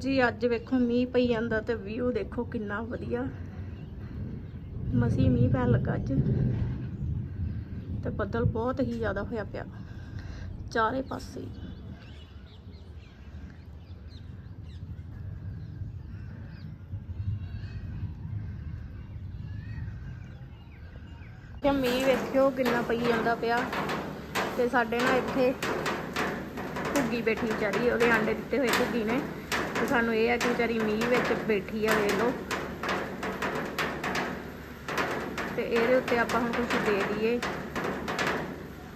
ਜੀ, ਅੱਜ ਵੇਖੋ ਮੀਂਹ ਪਈ ਜਾਂਦਾ ਤੇ ਵਿਊ ਦੇਖੋ ਕਿੰਨਾ ਵਧੀਆ। ਮਸੀ ਮੀਂਹ ਪੈਣ ਲੱਗਾ ਅੱਜ। ਤੇ ਬੱਦਲ ਬਹੁਤ ਹੀ ਜ਼ਿਆਦਾ ਹੋਇਆ ਪਿਆ। ਚਾਰੇ ਪਾਸੇ। ਹੀ। ਮੀਂਹ ਵੇਖਿਓ ਕਿੰਨਾ ਪਈ ਜਾਂਦਾ ਪਿਆ। ਤੇ ਸਾਡੇ ਨਾਲ ਇੱਥੇ ਘੁੱਗੀ ਬੈਠੀ ਵਿਚਾਰੀ, ਉਹਦੇ ਆਂਡੇ ਦਿੱਤੇ ਹੋਏ ਘੁੱਗੀ ਨੇ। ਤੇ ਸਾਨੂੰ ਇਹ ਆ ਕਿ ਵਿਚਾਰੀ ਮੀਂਹ ਵਿੱਚ ਬੈਠੀ ਆ ਵੇਖ ਲਓ। ਤੇ ਇਹਦੇ ਉੱਤੇ ਆਪਾਂ ਹੁਣ ਕੁਝ ਦੇ ਦਈਏ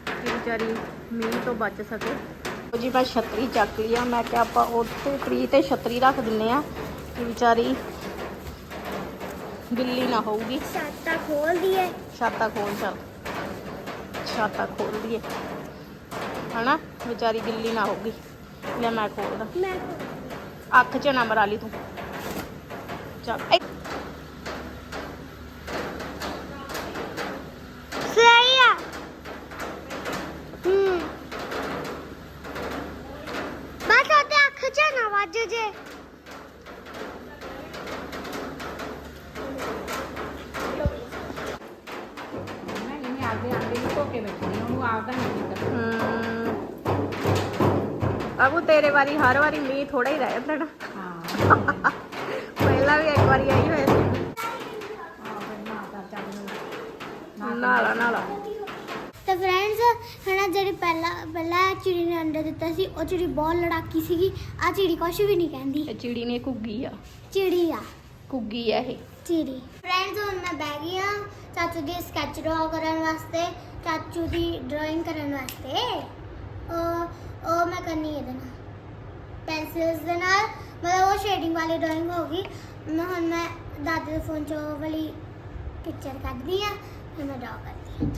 ਕਿ ਵਿਚਾਰੀ ਮੀਂਹ ਤੋਂ ਬਚ ਸਕੇ। ਉਹ ਜੀ ਮੈਂ ਛਤਰੀ ਚੱਕ ਲਈ ਆ। ਮੈਂ ਕਿਹਾ ਆਪਾਂ ਉੱਤੇ ਟਰੀ ਤੇ ਛਤਰੀ ਰੱਖ ਦਿੰਨੇ ਆ ਕਿ ਵਿਚਾਰੀ ਗਿੱਲੀ ਨਾ ਹੋਊਗੀ। ਛਾਤਾ ਖੋਲ ਦੀਏ ਛਾਤਾ ਖੋਲ ਚੱਲ ਛਾਤਾ ਖੋਲ ਦੀਏ ਹਨਾ? ਵਿਚਾਰੀ ਗਿੱਲੀ ਨਾ ਹੋਊਗੀ। ਲੈ ਮੈਂ ਖੋਲਦਾ। ਮੈਂ ਅੱਖ 'ਚ ਨਾ ਮਰਾ ਲਈ ਤੂੰ। ਚੱਲ। ਸਹੀ ਆ। ਹੂੰ। ਬਸ ਉਹਦੇ ਅੱਖ 'ਚ ਨਾ ਵੱਜ ਜੇ। ਇਹਨੇ ਆਪਦੇ ਆਂਡੇ ਨੂੰ ਧੋ ਕੇ ਬੈਠੀ ਉਹਨੂੰ ਆਪਦਾ ਨਹੀਂ ਕੀਤਾ। ਹਮ। ਅਬੂ ਤੇਰੇ ਵਾਰੀ ਹਰ ਵਾਰੀ ਮੀਂਹ ਥੋੜਾ ਹੀ ਰਹਿ ਜਾਂਦਾ ਨਾ। ਪਹਿਲਾਂ ਵੀ ਇੱਕ ਵਾਰੀ ਆਈ ਹੋਇਆ ਸੀ। ਨਾਲਾ ਨਾਲਾ ਤੇ ਫਰੈਂਡਸ ਹਨਾ ਜਿਹੜੀ ਪਹਿਲਾਂ ਪਹਿਲਾਂ ਚਿੜੀ ਨੇ ਅੰਡਾ ਦਿੱਤਾ ਸੀ ਉਹ ਚਿੜੀ ਬਹੁਤ ਲੜਾਕੀ ਸੀਗੀ। ਆ ਚਿੜੀ ਕੁਛ ਵੀ ਨਹੀਂ ਕਹਿੰਦੀ। ਇਹ ਚਿੜੀ ਨੇ ਘੁੱਗੀ ਆ। ਚਿੜੀ ਆ। ਘੁੱਗੀ ਆ ਇਹ। ਚਿੜੀ। ਫਰੈਂਡਸ ਹੁਣ ਮੈਂ ਬਹਿ ਗਈ ਆ ਚਾਚੂ ਦੀ ਸਕੈਚ ਡਰਾ ਕਰਨ ਵਾਸਤੇ ਚਾਚੂ ਦੀ ਡਰਾਇੰਗ ਕਰਨ ਵਾਸਤੇ। ਉਹ ਉਹ ਮੈਂ ਕਰਨੀ ਇਹਦੇ ਨਾਲ। ਪੈਨਸਿਲਸ ਦੇ ਨਾਲ। ਮਤਲਬ ਉਹ ਸ਼ੇਡਿੰਗ ਵਾਲੀ ਡਰਾਇੰਗ ਹੋਗੀ ਮੈਂ ਹੁਣ ਮੈਂ ਦਾਦੇ ਦੇ ਫੋਨ 'ਚ ਉਹ ਵਾਲੀ ਪਿਕਚਰ ਕੱਢਦੀ ਆ ਫਿਰ ਮੈਂ ਡਰਾ ਕਰਦੀ ਆ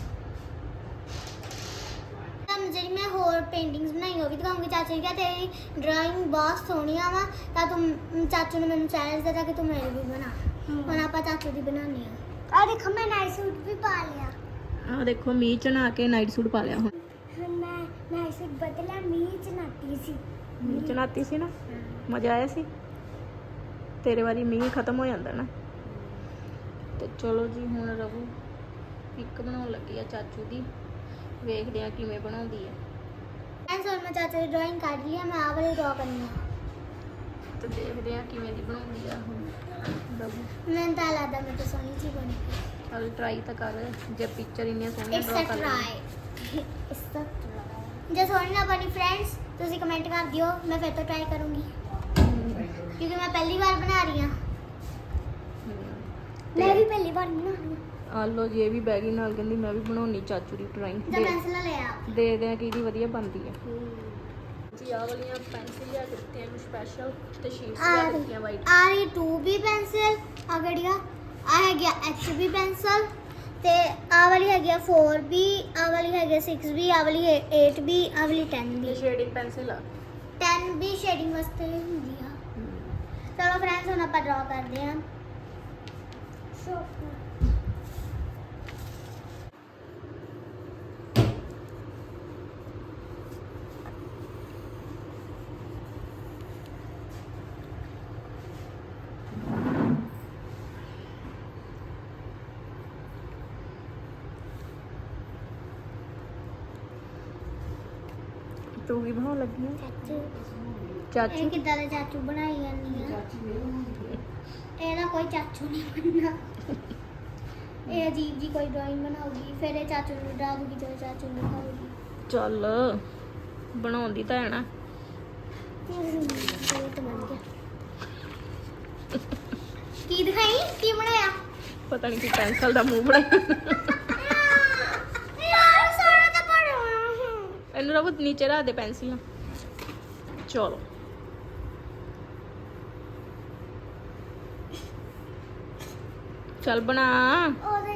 ਤਾਂ ਜਿਹੜੀ ਮੈਂ ਹੋਰ ਪੇਂਟਿੰਗਸ ਬਣਾਈ ਉਹ ਵੀ ਦਿਖਾਉਂਗੀ। ਚਾਚੂ ਜੀ ਕਿਹਾ ਤੇਰੀ ਡਰਾਇੰਗ ਬਹੁਤ ਸੋਹਣੀਆਂ ਵਾ। ਤਾਂ ਤੂੰ ਚਾਚੂ ਨੇ ਮੈਨੂੰ ਚੈਲੰਜ ਦਿੱਤਾ ਕਿ ਤੂੰ ਮੇਰੀ ਵੀ ਬਣਾ। ਹੁਣ ਆਪਾਂ ਚਾਚੂ ਦੀ ਬਣਾਉਣੀ ਆ ਆ ਦੇਖੋ ਮੈਂ ਨਾਈਟ ਸੂਟ ਵੀ ਪਾ ਲਿਆ। ਆ ਦੇਖੋ ਮੀਂਹ ਕੇ ਨਾਈਟ ਸੂਟ ਪਾ ਲਿਆ ਹੁਣ। ਹੁਣ ਮੈਂ ਨਾਈਟ ਸੂਟ ਬਦਲਾ ਮੀਂਹ ਚ ਨਾਤੀ ਸੀ। ਮੀਂਹ ਚ ਨਹਾਤੀ ਸੀ ਨਾ ਮਜ਼ਾ ਆਇਆ ਸੀ। ਤੇਰੇ ਵਾਰੀ ਮੀਂਹ ਖਤਮ ਹੋ ਜਾਂਦਾ ਨਾ। ਤੇ ਚਲੋ ਜੀ ਹੁਣ ਰਵੂ ਇੱਕ ਬਣਾਉਣ ਲੱਗੀ ਆ ਚਾਚੂ ਦੀ। ਵੇਖਦੇ ਆ ਕਿਵੇਂ ਬਣਾਉਂਦੀ ਆ। ਐਂ ਸੋਨ ਮੈਂ ਚਾਚੂ ਦੀ ਡਰਾਇੰਗ ਕੱਢ ਲਈ ਆ ਮੈਂ ਆ ਵਾਲੀ ਡਰਾ ਕਰਨੀ ਆ। ਤੇ ਦੇਖਦੇ ਆ ਕਿਵੇਂ ਦੀ ਬਣਾਉਂਦੀ ਆ ਹੁਣ ਰਵੂ। ਮੈਨੂੰ ਤਾਂ ਲੱਗਦਾ ਮੈਂ ਤਾਂ ਸੋਹਣੀ ਜੀ ਬਣੀ ਚਲ ਟਰਾਈ ਤਾਂ ਕਰ ਜੇ ਪਿਕਚਰ ਇੰਨੀਆਂ ਸੋਹਣੀਆਂ ਇਟਸ ਡਰਾ ਅ ਕਰ ਲਈ। ਟਰਾਈ ਇਟਸ ਅ ਟਰਾਈ ਜੇ ਸੋਹਣੀ ਨਾ ਬਣੀ ਫਰੈਂਡਸ ਤੁਸੀਂ ਕਮੈਂਟ ਕਰ ਦਿਓ ਮੈਂ ਫਿਰ ਤੋਂ ਟਰਾਈ ਕਰੂੰਗੀ। ਕਿਉਂਕਿ ਮੈਂ ਪਹਿਲੀ ਵਾਰ ਬਣਾ ਰਹੀ ਹਾਂ। ਮੈਂ ਵੀ ਪਹਿਲੀ ਵਾਰ ਬਣਾ ਰਹੀ ਹਾਂ। ਆ ਲੋ ਜੀ ਇਹ ਵੀ ਬੈਗੀ ਨਾਲ ਕਹਿੰਦੀ ਮੈਂ ਵੀ ਬਣਾਉਣੀ ਚਾਚੂ ਦੀ ਡਰਾਇੰਗ ਜਾਂ ਪੈਨਸਲ ਲੈ ਆ। ਦੇਖਦੇ ਆ ਕਿਹਦੀ ਵਧੀਆ ਬਣਦੀ ਆ। ਜੀ ਆਹ ਵਾਲੀਆਂ ਪੈਨਸਿਲ ਲਿਆ ਕੇ ਦਿੱਤੀਆਂ ਨੂੰ ਸਪੈਸ਼ਲ ਤੇ ਸ਼ੀਟਸ ਲਿਆ ਕੇ ਦਿੱਤੀਆਂ ਵਾਈਟ ਆ ਰਹੀ 2B ਪੈਨਸਲ ਆ? ਗੜੀਆ ਆ ਹੈਗੀ HB ਪੈਨਸਲ ਤੇ ਆ ਵਾਲੀ ਹੈਗੀ ਆ 4B ਆ ਵਾਲੀ ਹੈਗੀ ਆ 6B ਆ ਵਾਲੀ ਹੈ 8B ਆ ਵਾਲੀ 10B ਤੇ ਸ਼ੇਡਿੰਗ ਪੈਨਸਿਲ ਆ? 10B ਸ਼ੇਡਿੰਗ ਵਾਸਤੇ ਹੁੰਦੀ ਆ। ਚਲੋ ਫਰੈਂਡਸ ਹੁਣ ਆਪਾਂ ਡਰਾ ਕਰਦੇ ਹਾਂ ਤੂੰ ਕੀ ਬਣਾਉਣ ਲੱਗੀ ਆ? ਚਾਚੂ। ਇਹ ਚਾਚੂ ਕਿੱਦਾਂ ਦਾ ਚਾਚੂ ਬਣਾਈ ਜਾਂਦੀ ਆ? ਇਹਦਾ ਕੋਈ ਚਾਚੂ ਨਹੀਂ ਬਣਨਾ ਇਹ ਅਜੀਬ ਜੀ ਕੋਈ ਡਰਾਇੰਗ ਬਣਾਉਗੀ ਫਿਰ ਇਹ ਚਾਚੂ ਨੂੰ ਡਰਾ ਦੂਗੀ ਜਦੋਂ ਚਾਚੂ ਨੂੰ ਦਿਖਾਊਗੀ। ਚੱਲ ਬਣਾਉਂਦੀ ਤਾਂ ਹੈ ਨਾ। ਇਹ ਤਾਂ ਬਣ ਗਿਆ ਕੀ ਦਿਖਾਈ? ਕੀ ਬਣਾਇਆ? ਪਤਾ ਨਹੀਂ ਕਿ ਪੈਨਸਲ ਦਾ ਮੂੰਹ ਬਣਾਇਆ ਯਾਰ ਸਾਰਾ ਤਾਂ ਪੜਿਆ ਇਹਨੂੰ ਰਬ ਨੀਚੇ ਰੱਖ ਦੇ ਪੈਨਸਿਲਾਂ। ਚਲੋ। ਚੱਲ ਬਣਾ। ਉਹਦੇ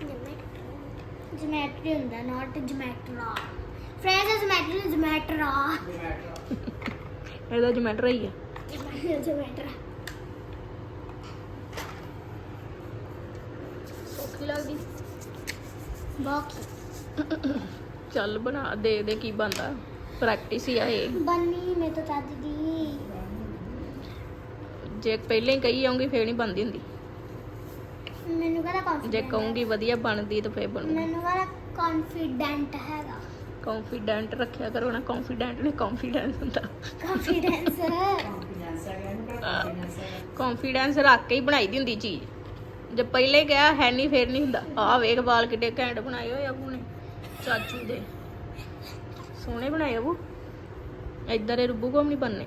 ਕਿ ਜਮੈਟਰੀ ਹੁੰਦਾ ਨਾਟ ਜਮੈਟਰਾ ਫਰੈਂਡਸ ਜਮੈਟਰੀ ਜਮੈਟਰਾ ਇਹਦਾ ਜਮੈਟਰ ਹੀ ਆ। ਜਮੈਟਰਾ ਲੱਗਦੀ। ਬਾਕੀ ਚੱਲ ਬਣਾ ਦੇ ਦੇ ਕੀ ਬੰਦਾ ਪ੍ਰੈਕਟਿਸ ਹੀ ਆ ਇਹ। ਬੰਨੀ ਮੇਰੇ ਤੋਂ ਚੱਜ ਦੀ। ਜੇ ਪਹਿਲਾਂ ਹੀ ਕਹੀ ਜਾਊਂਗੀ ਫੇਰ ਨਹੀਂ ਬਣਦੀ ਹੁੰਦੀ। ਮੈਨੂੰ ਕਹਿੰਦਾ ਜੇ। ਕਹੂੰਗੀ ਵਧੀਆ ਬਣਦੀ ਤਾਂ ਫੇਰ ਬਣੂ ਮੈਨੂੰ ਕਹਿੰਦਾ ਕੌਨਫੀਡੈਂਟ ਹੈਗਾ? ਕੌਨਫੀਡੈਂਟ ਰੱਖਿਆ ਕਰੋ ਨਾ ਕੌਨਫੀਡੈਂਟ ਨਹੀਂ ਕੌਨਫੀਡੈਂਸ ਹੁੰਦਾ। ਕੌਨਫੀਡੈਂਸ ਕੰਫੀਡੈਂਸ ਕੌਨਫੀਡੈਂਸ ਰੱਖ ਕੇ ਹੀ ਬਣਾਈ ਦੀ ਹੁੰਦੀ ਚੀਜ਼। ਜੇ ਪਹਿਲੇ ਕਿਹਾ ਹੈ ਨਹੀਂ ਫੇਰ ਨਹੀਂ ਹੁੰਦਾ। ਆਹ ਵੇਖ ਵਾਲ ਕਿੱਡੇ ਘੈਂਟ ਬਣਾਏ ਹੋਏ ਨੇ ਚਾਚੂ ਦੇ। ਸੋਹਣੇ ਬਣਾਏ ਅਬੂ। ਇੱਧਰ ਇਹ ਰੁੱਬੂ ਕੋਮ ਨਹੀਂ ਬੰਨੇ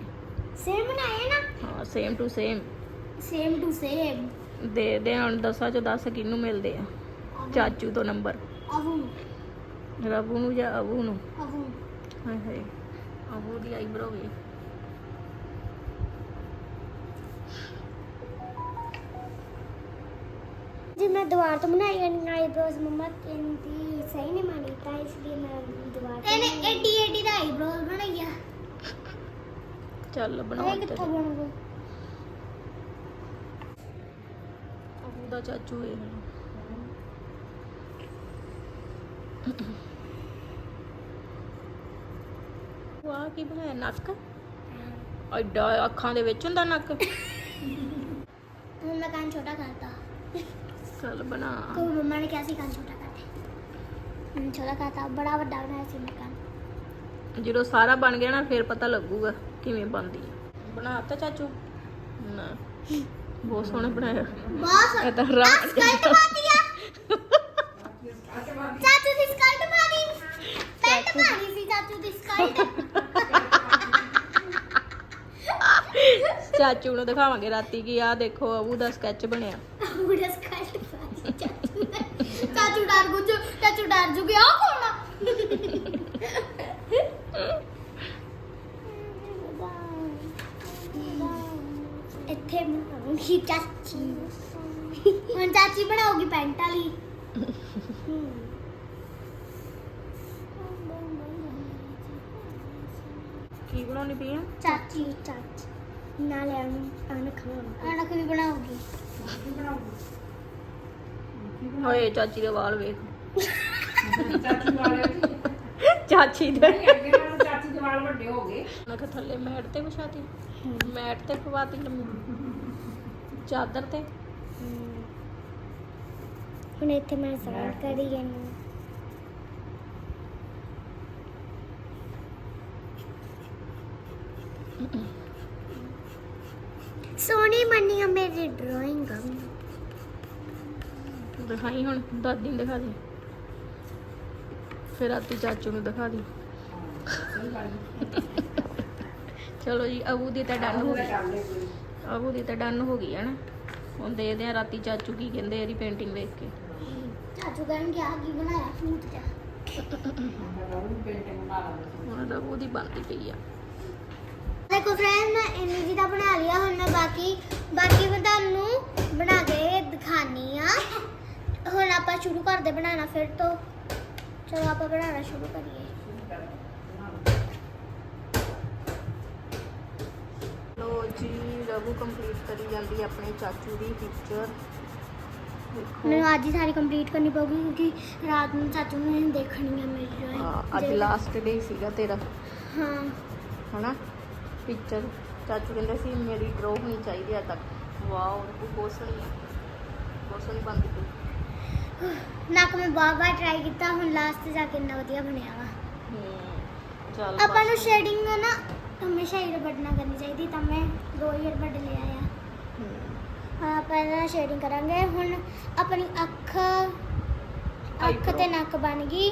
ਸੇਮ ਬਣਾਇਆ ਨਾ? ਹਾਂ same to same same to same ਦੇ ਦੇ ਹੁਣ ਦਸਾਂ ਚੋਂ 10 ਕਿਹਨੂੰ ਮਿਲਦੇ ਆ। ਚਾਚੂ ਤੋਂ ਨੰਬਰ। ਅਬੂ। ਰਬੂ ਨੂੰ ਜਾਂ ਅਬੂ ਨੂੰ? ਅਬੂ। ਹਾਏ ਹਾਏ। ਅਬੂ ਦੀ ਆਈਬ੍ਰੋ ਵੀ ਫਿਰ ਮੈਂ ਦੀਵਾਰ ਤੋਂ ਬਣਾਈ ਐਂਡ ਆਈਬ੍ਰੋਜ਼ ਮੰਮਾ ਕਹਿੰਦੀ ਸਹੀ ਨਹੀਂ ਬਣੀ ਇਸ ਲਈ ਮੈਂ ਦੀਵਾਰ ਤੋਂ ਤੈਨੇ ਐਡੀ ਐਡੀ ਦਾ ਆਈਬ੍ਰੋਜ਼ ਬਣਾਈਆ ਚੱਲ ਬਣਾਉਂ ਇਹ ਕਿੱਥੋਂ ਬਣ ਗਈ ਉਹਦਾ ਚਾਚੂ ਇਹ ਵਾਹ ਕੀ ਬਣਾਇਆ ਨੱਕ? ਐਡਾ ਅੱਖਾਂ ਦੇ ਵਿੱਚ ਹੁੰਦਾ ਨੱਕ। ਹੁਣ ਮੈਂ ਕੰਨ ਛੋਟਾ ਕਰਤਾ। ਚੱਲ ਬਣਾ तो मम्मा ने क्या सी कान छोटा करते मैंने छोटा करता बड़ा बड़ा बनाया सी मैं कान ਜਦੋਂ ਸਾਰਾ ਬਣ ਗਿਆ ਨਾ ਫਿਰ ਪਤਾ ਲੱਗੂਗਾ ਕਿਵੇਂ ਬਣਦੀ ਹੈ ਬਣਾਤਾ ਚਾਚੂ ਨਾ ਬਹੁਤ ਸੋਹਣਾ ਬਣਾਇਆ बस ਇਹ ਤਾਂ ਰਾਮ स्कर्ट पा दिया चाचू दी स्कर्ट पा दी पैंट पानी सी चाचू दी स्कर्ट ਚਾਚੂ ਨੂੰ ਦਿਖਾਵਾਂਗੇ ਰਾਤੀ ਕਿ ਆਹ ਦੇਖੋ ਅਬੂ ਦਾ ਸਕੈਚ ਬਣਿਆ पूरा स्कर्ट पा दी चाचू ਚਾਚੂ ਡਰ ਗੁੱਜ ਚਾਚੂ ਡਰ ਜੂ ਗਿਆ ਉਹ ਕੌਣ ਆ? ਇੱਥੇ ਬਣਾਉਂਗੀ ਚਾਚੀ। ਹੁਣ ਚਾਚੀ ਬਣਾਉਗੀ ਪੈਂਟ ਵਾਲੀ। ਕੀ ਬਣਾਉਣੀ ਪਈ ਆ? ਚਾਚੀ ਚਾਚੀ। ਨਾਲੇ ਅਨ ਅਨ ਖਵਾਉਂ ਅਨ ਵੀ ਬਣਾਉਗੀ ਬਣਾਉਂਗੀ ਓਏ ਚਾਚੀ ਦੇ ਵਾਲ ਵੇਖ। ਚਾਚੀ ਵਾਲੇ ਚਾਚੀ ਦੇ। ਨਹੀਂ ਅੱਗੇ ਨਾਲ ਚਾਚੀ ਦੇ ਵਾਲ ਵੱਡੇ ਹੋ ਗਏ। ਮੈਂ ਕਿਹਾ ਥੱਲੇ ਮੈਟ ਤੇ ਵਿਛਾਤੀ। ਮੈਟ ਤੇ ਪਵਾਤੀ ਲੰਮੀ। ਚਾਦਰ ਤੇ। ਹੁਣ ਇੱਥੇ ਮੈਂ ਸਵਾਲ ਕਰੀ ਜਾਨੀ ਸੋਹਣੀ ਆ ਮੇਰੀ ਡਰਾਇੰਗ ਦਿਖਾਈ ਹੁਣ ਦਾਦੀ ਨੂੰ ਦਿਖਾ ਦੇ। ਫਿਰ ਰਾਤੀ ਚਾਚੂ ਨੂੰ ਦਿਖਾ ਦੀ। ਚਲੋ ਜੀ ਅਬੂ ਦੀ ਤਾਂ ਡਨ ਹੋ ਗਈ। ਅਬੂ ਦੀ ਤਾਂ ਡਨ ਹੋ ਗਈ ਹੈ ਨਾ। ਹੁਣ ਦੇਖਦੇ ਆ ਰਾਤੀ ਚਾਚੂ ਕੀ ਕਹਿੰਦੇ ਇਹਦੀ ਪੇਂਟਿੰਗ ਵੇਖ ਕੇ। ਚਾਚੂ ਕਹਿਣਗੇ ਆ ਕੀ ਬਣਾਇਆ ਫੂਟ ਜਾ ਪੇਂਟਿੰਗ ਬਣਾ ਲਾਂਗੇ ਹੁਣ ਅਬੂ ਦੀ ਬਣਦੀ ਪਈ ਆ। ਦੇਖੋ ਫਰੈਂਡ ਮੈਂ ਇੰਨੀ ਜੀ ਦਾ ਬਣਾ ਲਿਆ ਹੁਣ ਮੈਂ ਬਾਕੀ ਬਾਕੀ ਮੈਂ ਤੁਹਾਨੂੰ ਬਣਾ ਕੇ ਦਿਖਾਨੀ ਆ ਹੁਣ ਆਪਾਂ ਸ਼ੁਰੂ ਕਰਦੇ ਬਣਾਉਣਾ ਫਿਰ ਤੋਂ ਚਲੋ ਆਪਾਂ ਬਣਾਉਣਾ ਸ਼ੁਰੂ ਕਰੀਏ। ਲੋ ਜੀ ਰਬੂ ਕੰਪਲੀਟ ਕਰੀ ਜਾਂਦੀ ਆਪਣੇ ਚਾਚੂ ਦੀ ਪਿਕਚਰ ਮੈਨੂੰ ਅੱਜ ਹੀ ਸਾਰੀ ਕੰਪਲੀਟ ਕਰਨੀ ਪਊਗੀ ਕਿਉਂਕਿ ਰਾਤ ਨੂੰ ਚਾਚੂ ਨੇ ਦੇਖਣੀ ਆ ਮੇਰੀ। ਹਾਂ, ਅੱਜ ਲਾਸਟ ਡੇ ਸੀਗਾ ਤੇਰਾ। ਹਾਂ। ਹਨਾ? ਪਿਕਚਰ ਚਾਚੂ ਕਹਿੰਦੇ ਸੀ ਮੇਰੀ ਡਰੋ ਹੋਣੀ ਚਾਹੀਦੀ ਆ ਤੱਕ ਵਾਓ ਉਹ ਬਹੁਤ ਸੋਹਣੀ ਬਹੁਤ ਸੋਹਣੀ ਬਣਦੀ ਪਈ ਨੱਕ ਮੈਂ ਬਹੁਤ ਵਾਰ ਟਰਾਈ ਕੀਤਾ ਹੁਣ ਲਾਸਟ ਤੇ ਜਾ ਕੇ ਇੰਨਾ ਵਧੀਆ ਬਣਿਆ ਵਾ। ਚੱਲ ਆਪਾਂ ਨੂੰ। ਸ਼ੇਡਿੰਗ ਨਾ ਹਮੇਸ਼ਾ ਹੀ ਰਬੜ ਨਾਲ ਕਰਨੀ ਚਾਹੀਦੀ ਤਾਂ ਮੈਂ ਦੋ ਹੀ ਰਬੜ ਲਿਆ ਆ। ਹੂੰ। ਹਾਂ ਪਹਿਲਾਂ ਸ਼ੇਡਿੰਗ ਕਰਾਂਗੇ ਹੁਣ ਆਪਣੀ ਅੱਖ ਅੱਖ Eyebrow। ਤੇ ਨੱਕ ਬਣ ਗਈ।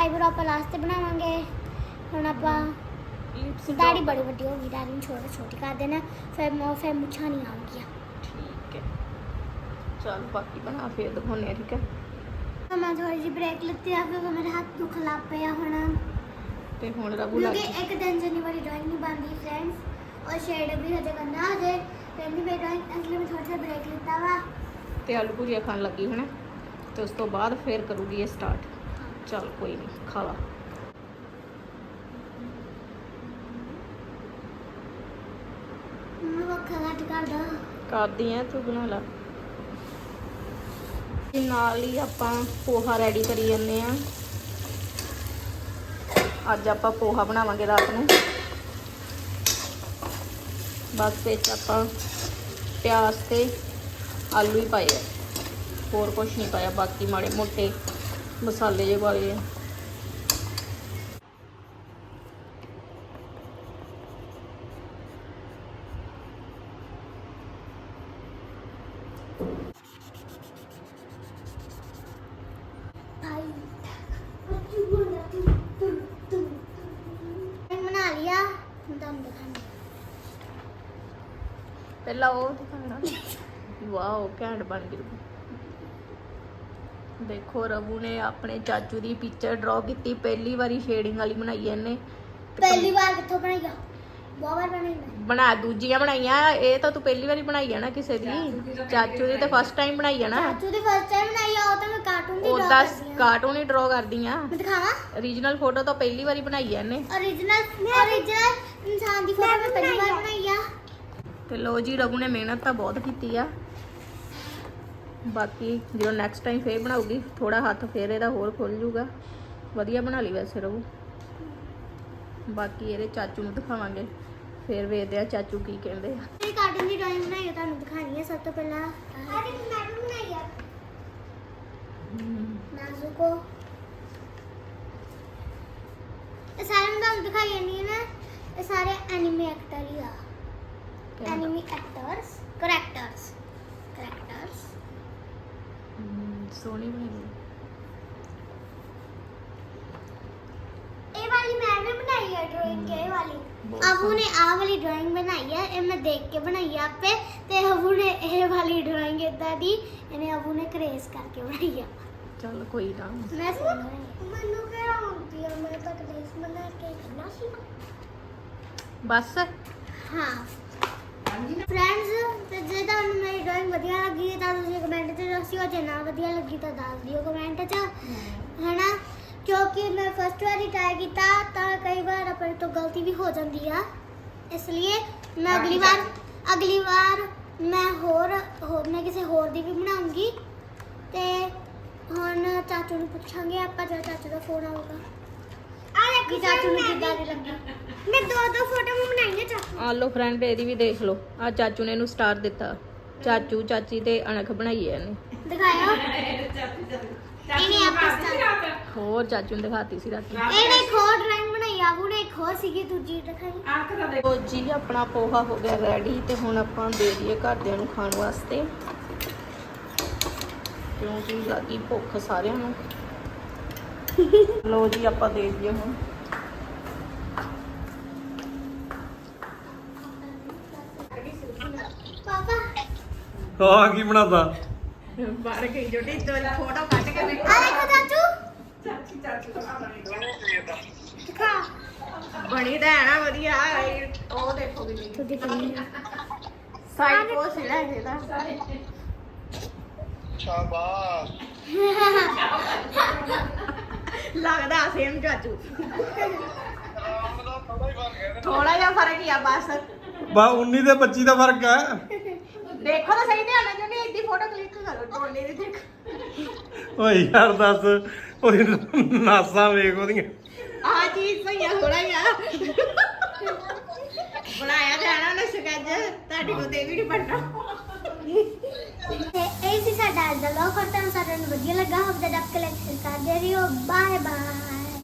ਆਈਬ੍ਰੋ ਆਪਾਂ ਲਾਸਟ ਤੇ ਬਣਾਵਾਂਗੇ। ਹੁਣ ਆਪਾਂ Lips ਦਾੜੀ ਬੜੀ ਵੱਡੀ ਹੋ ਗਈ ਦਾੜੀ ਨੂੰ ਛੋਟੀ ਛੋਟੀ ਕਰ ਦੇਣਾ ਫਿਰ ਮੈਂ ਫਿਰ ਮੁੱਛਾਂ ਨਹੀਂ ਆਉਣਗੀਆਂ। ਠੀਕ ਹੈ। ਚੱਲ ਬਾਕੀ ਬਣਾ ਫੇਰ ਦਿਖਾਉਂਦੇ ਆ ਠੀਕ ਹੈ। ਮੈਂ ਥੋੜੀ ਜਿਹੀ ਬ੍ਰੇਕ ਲਿੱਤੀ ਆ ਕਿਉਂਕਿ ਮੇਰੇ ਹੱਥ ਦੁਖ ਲੱਗ ਪਿਆ ਹੁਣ। ਤੇ ਹੁਣ ਰਬੂ ਲੱਗ ਕਿਉਂਕਿ ਇੱਕ ਦਿਨ ਜਿੰਨੀ ਵਾਰੀ ਡਰਾਇੰਗ ਨਹੀਂ ਬਣਦੀ ਫਰੈਂਡਸ ਔਰ ਸ਼ੇਡ ਵੀ ਹਜੇ ਕਰਨਾ ਹਜੇ। ਪਹਿਲੀ ਵਾਰ ਡਰਾਇੰਗ ਇਸ ਲਈ ਮੈਂ ਥੋੜਾ ਜਿਹਾ ਬ੍ਰੇਕ ਲਿੱਤਾ ਵਾ। ਤੇ ਆਲੂ ਭੁਜੀਆ ਖਾਣ ਲੱਗੀ ਹਨਾ? ਤੇ ਉਸ ਤੋਂ ਬਾਅਦ ਫੇਰ ਕਰੂਗੀ ਇਹ ਸਟਾਰਟ ਚੱਲ ਕੋਈ ਨਹੀਂ ਖਾ ਲਾ। ਮੈਂ ਵੱਖਾ ਘੱਟ ਕਰਦਾ ਕਰਦੀ ਐ ਤੂੰ ਬਣਾ ਲਾ। ਤੇ ਨਾਲ ਹੀ ਆਪਾਂ ਪੋਹਾ ਰੈਡੀ ਕਰੀ ਜਾਂਦੇ ਆ ਅੱਜ ਆਪਾਂ ਪੋਹਾ ਬਣਾਵਾਂਗੇ ਰਾਤ ਨੂੰ। ਬਸ ਵਿੱਚ ਆਪਾਂ ਪਿਆਜ਼ ਤੇ ਆਲੂ ਹੀ ਪਾਏ ਆ। ਹੋਰ ਕੁਝ ਨਹੀਂ ਪਾਇਆ, ਬਾਕੀ ਮਾੜੇ ਮੋਟੇ ਮਸਾਲੇ ਜੇ ਪਾਏ ਆ ਭਾਈ ਬਣਾ ਲਿਆ ਹੁਣ ਤੁਹਾਨੂੰ ਦਿਖਾਉਂਦੀ ਪਹਿਲਾਂ ਉਹ ਦਿਖਾਣਾ ਵਾਓ, ਘੈਂਟ ਬਣ ਗਈ ਦੇਖੋ ਰਬੂ ਨੇ ਆਪਣੇ ਚਾਚੂ ਦੀ ਪਿਕਚਰ ਡਰਾ ਕੀਤੀ, ਪਹਿਲੀ ਵਾਰੀ ਸ਼ੇਡਿੰਗ ਵਾਲੀ ਬਣਾਈ ਹੈ ਇਹਨੇ। ਪਹਿਲੀ ਵਾਰ ਕਿੱਥੋਂ ਬਣਾਈਆ ਬਣਾ ਦੂਜੀਆਂ ਬਣਾਈਆਂ ਇਹ ਤਾਂ ਤੂੰ ਪਹਿਲੀ ਵਾਰੀ ਬਣਾਈ ਆ ਨਾ ਕਿਸੇ ਦੀ। ਚਾਚੂ ਦੀ ਤਾਂ ਫਸਟ ਟਾਈਮ ਬਣਾਈ ਆ। ਨਾ। ਚਾਚੂ ਦੀ ਫਸਟ ਟਾਈਮ ਬਣਾਈ ਆ ਉਹ ਤਾਂ ਮੈਂ ਕਾਰਟੂਨ ਦੀ ਉਹ ਦਸ ਕਾਰਟੂਨ ਹੀ ਡਰਾ ਕਰਦੀ ਆ। ਮੈਂ ਦਿਖਾਵਾਂ? Origignal ਫੋਟੋ ਤਾਂ ਪਹਿਲੀ ਵਾਰੀ ਬਣਾਈ ਆ ਇਹਨੇ। Origignal origignal ਇਨਸਾਨ ਦੀ ਫੋਟੋ ਮੈਂ ਪਹਿਲੀ ਵਾਰ ਬਣਾਈ ਆ। ਤੇ ਲੋ ਜੀ ਰਗੂ ਨੇ ਮਿਹਨਤ ਤਾਂ ਬਹੁਤ ਕੀਤੀ ਆ। ਬਾਕੀ ਜਦੋਂ ਨੈਕਸਟ ਟਾਈਮ ਫੇਰ ਬਣਾਉਗੀ ਥੋੜਾ ਹੱਥ ਫੇਰ ਇਹਦਾ ਹੋਰ ਖੁੱਲ ਜੂਗਾ ਵਧੀਆ ਬਣਾ ਲਈ ਵੈਸੇ ਰਗੂ ਬਾਕੀ ਇਹਦੇ ਚਾਚੂ ਨੂੰ ਦਿਖਾਵਾਂਗੇ। ਫੇਰ ਵੇਖਦੇ ਆ ਚਾਚੂ ਕੀ ਕਹਿੰਦੇ ਆ। ਇਹ ਕਾਰਟੂਨ ਦੀ ਡਰਾਇੰਗ ਬਣਾਈ ਆ ਤੁਹਾਨੂੰ ਦਿਖਾਣੀ ਹੈ ਸਭ ਤੋਂ ਪਹਿਲਾਂ। ਆਹ ਦੇਖ ਮੈਂ ਬਣਾਈ ਆ। ਨਾਜ਼ੁਕੋ। ਇਹ ਸਾਰੇ ਮੈਂ ਤੁਹਾਨੂੰ ਦਿਖਾਈ ਜਾਂਦੀ ਹੈ ਨਾ ਇਹ ਸਾਰੇ ਐਨੀਮੇ ਐਕਟਰ ਹੀ ਆ। ਐਨੀਮੇ ਐਕਟਰਸ ਕਰੈਕਟਰਸ ਕਰੈਕਟਰਸ ਹਮ, ਸੋਹਣੀ ਬਣਾਈ ਹੈ। ਇਹ ਵਾਲੀ ਮੈਂ ਨੇ ਬਣਾਈ ਹੈ ਡਰਾਇੰਗ ਇਹ ਵਾਲੀ। ਅਬੂ ਨੇ ਆਹ ਵਾਲੀ ਡਰਾਇੰਗ ਬਣਾਈ ਹੈ ਇਹ ਮੈਂ ਦੇਖ ਕੇ ਬਣਾਈ ਆ ਆਪੇ ਤੇ ਅਬੂ ਨੇ ਇਹ ਵਾਲੀ ਡਰਾਇੰਗ ਇਦਾਂ ਦੀ ਇਹਨੇ ਅਬੂ ਨੇ ਕ੍ਰੇਸ ਕਰਕੇ ਬਣਾਈ ਆ। ਚੱਲ ਕੋਈ ਨਾ। ਮੈਂ ਮੈਨੂੰ ਕਿਹੜਾ ਆਉਂਦੀ ਆ? ਮੈਂ ਤਾਂ ਕ੍ਰੇਸ ਬਣਾ ਕੇ ਕਰਨਾ ਸੀ। ਬਸ। ਹਾਂ। ਫਰੈਂਡਸ ਤੇ ਜੇ ਤੁਹਾਨੂੰ ਮੇਰੀ ਡਰਾਇੰਗ ਵਧੀਆ ਲੱਗੀ ਤਾਂ ਤੁਸੀਂ ਕਮੈਂਟ 'ਚ ਦੱਸਿਓ ਜੇ ਨਾ ਵਧੀਆ ਲੱਗੀ ਤਾਂ ਦੱਸ ਦਿਓ ਕਮੈਂਟ 'ਚ। ਹੈਨਾ? ਕਿਉਂਕਿ ਮੈਂ ਫਸਟ ਵਾਰੀ ਟਰਾਈ ਕੀਤਾ ਤਾਂ ਕਈ ਵਾਰ ਆਪਣੇ ਤੋਂ ਗਲਤੀ ਵੀ ਹੋ ਜਾਂਦੀ ਆ। ਇਸ ਲਈ ਮੈਂ ਅਗਲੀ ਵਾਰ ਅਗਲੀ ਵਾਰ ਮੈਂ ਹੋਰ ਹੋਰ ਮੈਂ ਕਿਸੇ ਹੋਰ ਦੀ ਵੀ ਬਣਾਉਂਗੀ। ਤੇ ਹੁਣ ਚਾਚੂ ਨੂੰ ਪੁੱਛਾਂਗੇ ਆਪਾਂ ਜਦ ਚਾਚੂ ਦਾ ਫੋਨ ਆਊਗਾ। ਆ ਦੇਖੋ ਚਾਚੂ ਨੂੰ ਕਿੱਦਾਂ ਦੀ ਲੱਗੀ। ਮੈਂ ਦੋ ਦੋ ਫੋਟੋ ਬਣਾਈਆਂ ਚਾਚੂ ਆ ਲੋ ਫਰੈਂਡ ਇਹਦੀ ਵੀ ਦੇਖ ਲਓ। ਆ ਚਾਚੂ ਨੇ ਇਹਨੂੰ ਸਟਾਰ ਦਿੱਤਾ। ਚਾਚੂ ਚਾਚੀ ਤੇ ਅਣਖ ਬਣਾਈ ਹੈ ਇਹਨੇ। ਦਿਖਾਓ ਇਹਨੇ ਆਪਸ ਚ ਹੋਰ ਚਾਚੂ ਨੇ ਦਿਖਾਤੀ ਸੀ ਰਾਤੀ। ਇਹਨੇ ਇੱਕ ਹੋਰ ਡਰਾਇੰਗ ਬਣਾਈ ਆ ਉਹਨੇ ਇੱਕ ਹੋਰ ਸੀਗੀ ਦੂਜੀ ਦਿਖਾਈ। ਉਹ ਜੀ ਆਪਣਾ ਪੋਹਾ ਹੋ ਗਿਆ ਰੈਡੀ ਤੇ ਹੁਣ ਆਪਾਂ ਦੇ ਦਈਏ ਘਰਦਿਆਂ ਨੂੰ ਖਾਣ ਵਾਸਤੇ। ਕਿਉਂਕਿ ਲੱਗੀ ਭੁੱਖ ਸਾਰਿਆਂ ਨੂੰ। ਲੋ ਜੀ ਆਪਾਂ ਦੇ ਦਈਏ ਹੁਣ। ਪਾਪਾ। ਹਾਂ ਕੀ ਬਣਾਤਾ? ਬਾਹਰ ਗਈ ਜੋਟੀ ਤੋਂ ਫੋਟੋ ਕੱਢ ਕੇ ਆ ਦੇਖੋ ਚਾਚੂ। ਬਣੀ। ਤਾਂ ਹੈ ਨਾ ਵਧੀਆ। ਇਹ ਉਹ ਦੇਖੋ ਵੀ ਤੂੰ ਦਿਖਾਈ ਸਾਈਡ ਪੋਸ ਜਿਹੜਾ ਇਹਦਾ ਸ਼ਾਬਾਸ਼। ਲੱਗਦਾ ਸੇਮ ਚਾਚੂ। ਥੋੜਾ ਜਿਹਾ ਫ਼ਰਕ ਹੀ ਆ ਬਸ। ਬਾ 19 ਤੇ 25 ਦਾ ਫ਼ਰਕ ਹੈ। ਦੇਖੋ ਤਾਂ ਸਹੀ ਧਿਆਨ ਨਾਲ ਜੋਨੀ ਇੱਦੀ ਫੋਟੋ ਕਲਿੱਕ ਕਰੋ ਟੋਨੇ ਦੀ ਦੇਖ। ਓਏ ਯਾਰ ਦੱਸ। ਉਹਦੀ ਨਾਸਾਂ ਵੇਖ ਉਹਦੀਆਂ। ਆ ਚੀਜ਼ ਸਹੀ ਆ ਥੋੜਾ ਜਿਹਾ ਬਣਾਇਆ ਜਾਣਾ ਨਾ ਸਕੈਚ ਤੁਹਾਡੀ ਕੋ ਤੇ ਵੀ ਨਹੀਂ ਬਣਨਾ। ਤੇ ਇਹ ਸੀ ਸਾਡਾ ਅੱਜ ਦਾ ਵਲੌਗ ਤੁਹਾਨੂੰ ਸਾਰਿਆਂ ਨੂੰ ਵਧੀਆ ਲੱਗਾ ਹੋਵੇ ਤਾਂ ਆਪ ਕਲੈਕਸ਼ਨ ਕਰਦੇ ਰਹੋ ਬਾਏ ਬਾਏ